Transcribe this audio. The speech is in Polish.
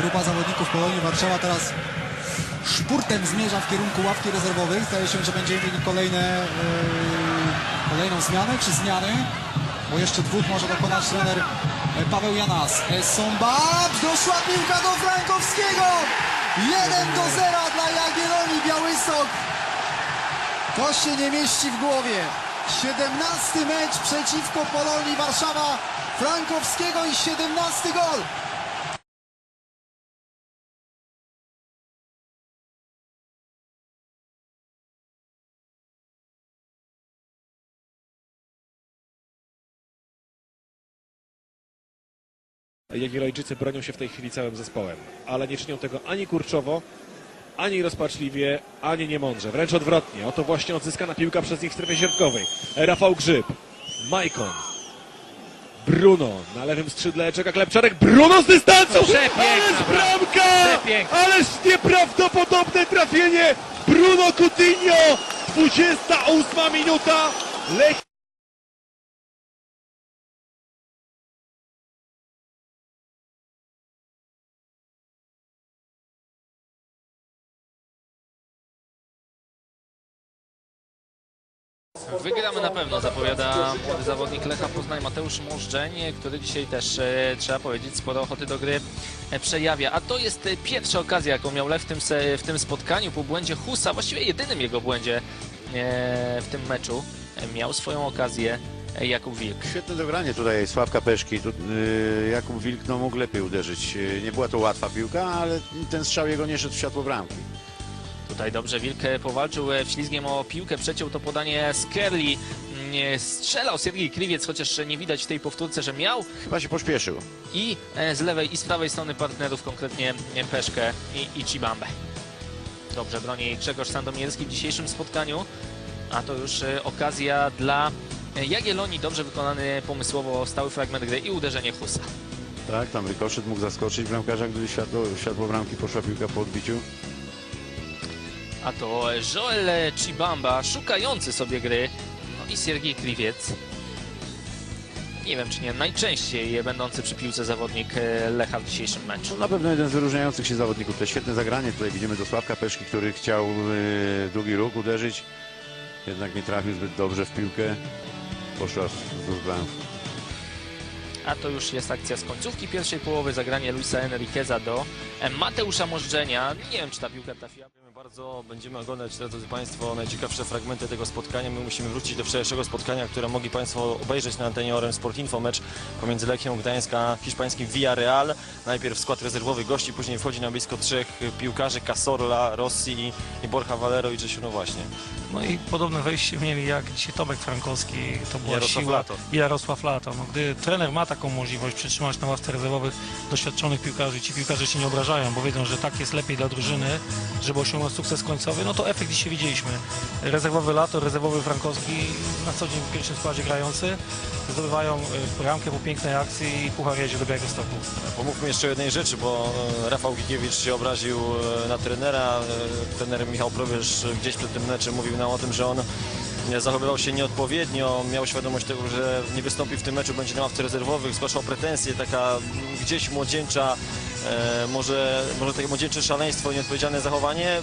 grupa zawodników Polonii Warszawa teraz szpurtem zmierza w kierunku ławki rezerwowych. Zdaje się, że będziemy mieli kolejne, yy, kolejną zmianę czy zmiany, bo jeszcze dwóch może dokonać trener e, Paweł Janas. Somba, doszła piłka do Frankowskiego! 1 do 0 dla Jagiellonii Białystok. To się nie mieści w głowie. 17 mecz przeciwko Polonii Warszawa Frankowskiego i 17 gol. Jagiellonczycy bronią się w tej chwili całym zespołem, ale nie czynią tego ani kurczowo, ani rozpaczliwie, ani niemądrze. Wręcz odwrotnie. Oto właśnie odzyskana piłka przez nich w strefie środkowej. Rafał Grzyb, Majkon, Bruno na lewym skrzydle czeka Klepczarek. Bruno z dystansu! Ależ bramka! Ależ nieprawdopodobne trafienie! Bruno Coutinho! 28 minuta! Lech Wygramy na pewno, zapowiada młody zawodnik Lecha Poznań Mateusz Możdżeń, który dzisiaj też, e, trzeba powiedzieć, sporo ochoty do gry e, przejawia. A to jest e, pierwsza okazja, jaką miał Lew w tym, w tym spotkaniu po błędzie Husa, właściwie jedynym jego błędzie w tym meczu. Miał swoją okazję Jakub Wilk. Świetne dogranie tutaj Sławka Peszki. Tu, Jakub Wilk no, mógł lepiej uderzyć. Nie była to łatwa piłka, ale ten strzał jego nie szedł w światło bramki. Tutaj dobrze Wilk powalczył e, ślizgiem o piłkę, przeciął to podanie z Kerli. Mm, Strzelał Sergiej Kriwiec, chociaż nie widać w tej powtórce, że miał Chyba się pośpieszył. i e, z lewej i z prawej strony partnerów, konkretnie e, Peszkę i, i Chibambę. Dobrze broni Grzegorz Sandomierski w dzisiejszym spotkaniu, a to już e, okazja dla e, Jagiellonii, dobrze wykonany pomysłowo stały fragment gry i uderzenie Husa. Tak, tam rykoszet mógł zaskoczyć bramkarza, gdyby światło, w światło bramki poszła piłka po odbiciu. A to Joel Chibamba szukający sobie gry, no i Siergiej Kriwiec. Nie wiem, czy nie najczęściej będący przy piłce zawodnik e, Lecha w dzisiejszym meczu. No, na pewno jeden z wyróżniających się zawodników. To świetne zagranie. Tutaj widzimy do Sławka Peszki, który chciał y, długi róg uderzyć. Jednak nie trafił zbyt dobrze w piłkę. Poszła wzdłuż bramki. A to już jest akcja z końcówki pierwszej połowy, zagranie Luisa Enriqueza do Mateusza Możdżenia. Nie wiem, czy ta piłka trafiła. Bardzo. Będziemy oglądać, drodzy Państwo, najciekawsze fragmenty tego spotkania. My musimy wrócić do wczorajszego spotkania, które mogli Państwo obejrzeć na antenie Orem Sport Info. Mecz pomiędzy Lechią Gdańsk a hiszpańskim Villarreal. Najpierw skład rezerwowy gości, później wchodzi na blisko trzech piłkarzy, Casorla, Rossi i, Borja Valero i no właśnie. No i podobne wejście mieli jak dzisiaj Tomek Frankowski, to była Jarosław siła. Lato. Jarosław Lato. No, gdy trener ma taką możliwość przytrzymać na ławce rezerwowych doświadczonych piłkarzy, ci piłkarze się nie obrażają, bo wiedzą, że tak jest lepiej dla drużyny, żeby osiągnąć sukces końcowy, no to efekt dzisiaj widzieliśmy. Rezerwowy Lato, rezerwowy Frankowski, na co dzień w pierwszym składzie grający, zdobywają y, bramkę po pięknej akcji i puchar jedzie do Białegostoku. Pomówmy jeszcze o jednej rzeczy, bo e, Rafał Gikiewicz się obraził e, na trenera. E, Trener Michał Probierz gdzieś przed tym meczem mówił nam o tym, że on e, zachowywał się nieodpowiednio, miał świadomość tego, że nie wystąpi w tym meczu, będzie na ławce rezerwowych, zgłaszał pretensje, taka gdzieś młodzieńcza, e, może, może takie młodzieńcze szaleństwo, nieodpowiedzialne zachowanie.